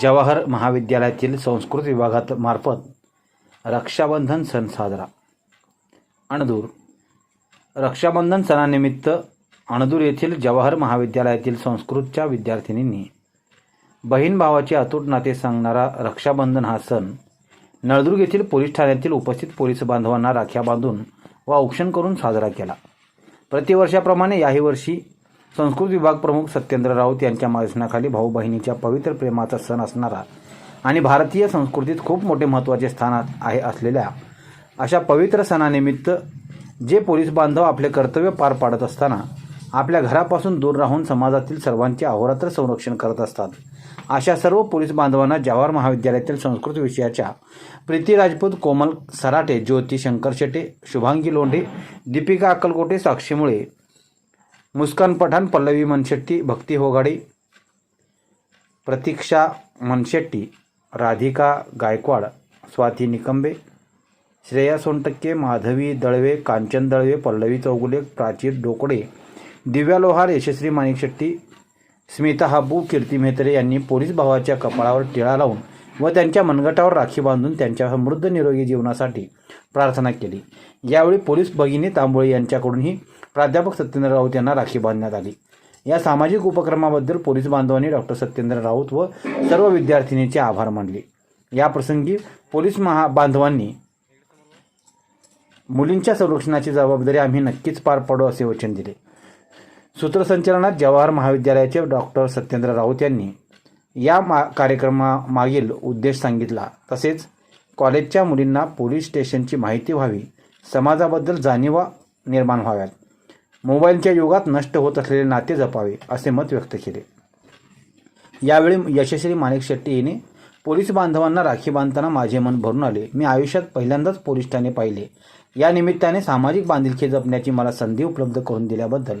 जवाहर महाविद्यालयातील संस्कृत विभागात मार्फत रक्षाबंधन सण साजरा. अणदूर. रक्षाबंधन सणानिमित्त अणदूर येथील जवाहर महाविद्यालयातील संस्कृतच्या विद्यार्थिनींनी बहीण भावाचे अतूट नाते सांगणारा रक्षाबंधन हा सण नळदुर्ग येथील पोलीस ठाण्यातील उपस्थित पोलीस बांधवांना राख्या बांधून व औक्षण करून साजरा केला. प्रतिवर्षाप्रमाणे याही वर्षी संस्कृत विभाग प्रमुख सत्येंद्र राऊत यांच्या मार्गदर्शनाखाली भाऊ बहिणीच्या पवित्र प्रेमाचा सण असणारा आणि भारतीय संस्कृतीत खूप मोठे महत्त्वाचे स्थान आहे असलेल्या अशा पवित्र सणानिमित्त जे पोलीस बांधव आपले कर्तव्य पार पाडत असताना आपल्या घरापासून दूर राहून समाजातील सर्वांचे अहोरात्र संरक्षण करत असतात. अशा सर्व पोलीस बांधवांना जवाहर महाविद्यालयातील संस्कृत विषयाच्या प्रीती राजपूत कोमल सराटे ज्योती शंकर शेटे शुभांगी लोंढे दीपिका अक्कलकोटे साक्षीमुळे मुस्कान पठाण पल्लवी मनशेट्टी भक्ती होगाडे प्रतीक्षा मनशेट्टी राधिका गायकवाड स्वाती निकंबे श्रेया सोनटक्के माधवी दळवे कांचन दळवे पल्लवी चौगुले प्राचीर डोकडे दिव्या लोहार यशस्वी माणिक शेट्टी स्मिता हाबू कीर्ती म्हेत्रे यांनी पोलीस भावाच्या कपाळावर टिळा लावून व त्यांच्या मनगटावर राखी बांधून त्यांच्या समृद्ध निरोगी जीवनासाठी प्रार्थना केली. यावेळी पोलीस भगिनी तांबोळी यांच्याकडूनही प्राध्यापक सत्येंद्र राऊत यांना राखी बांधण्यात आली. या सामाजिक उपक्रमाबद्दल पोलीस बांधवांनी डॉक्टर सत्येंद्र राऊत व सर्व विद्यार्थिनीचे आभार मानले. याप्रसंगी पोलीस महा बांधवांनी मुलींच्या संरक्षणाची जबाबदारी आम्ही नक्कीच पार पाडू असे वचन दिले. सूत्रसंचलनात जवाहर महाविद्यालयाचे डॉक्टर सत्येंद्र राऊत यांनी या मा कार्यक्रमामागील उद्देश सांगितला. तसेच कॉलेजच्या मुलींना पोलीस स्टेशनची माहिती व्हावी समाजाबद्दल जाणीवा निर्माण व्हाव्यात मोबाईलच्या युगात नष्ट होत असलेले नाते जपावे असे मत व्यक्त केले. यावेळी यशस्वी माणिक शेट्टी यांनी पोलीस बांधवांना राखी बांधताना माझे मन भरून आले. मी आयुष्यात पहिल्यांदाच पोलीस ठाणे पाहिले. या निमित्ताने सामाजिक बांधिलकी जपण्याची मला संधी उपलब्ध करून दिल्याबद्दल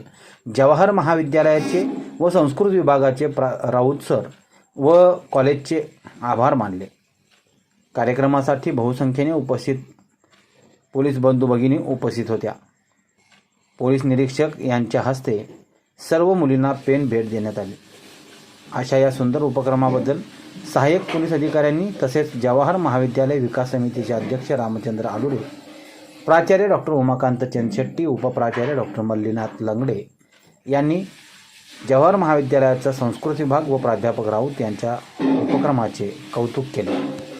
जवाहर महाविद्यालयाचे व संस्कृत विभागाचे प्रा राऊत सर व कॉलेजचे आभार मानले. कार्यक्रमासाठी बहुसंख्येने उपस्थित पोलीस बंधू भगिनी उपस्थित होत्या. पोलीस निरीक्षक यांच्या हस्ते सर्व मुलींना पेन भेट देण्यात आली. अशा या सुंदर उपक्रमाबद्दल सहाय्यक पोलीस अधिकाऱ्यांनी तसेच जवाहर महाविद्यालय विकास समितीचे अध्यक्ष रामचंद्र आलुरे प्राचार्य डॉक्टर उमाकांत चंदशेट्टी उपप्राचार्य डॉक्टर मल्लीनाथ लंगडे यांनी जवाहर महाविद्यालयाचा संस्कृत विभाग व प्राध्यापक राऊत यांच्या उपक्रमाचे कौतुक केले.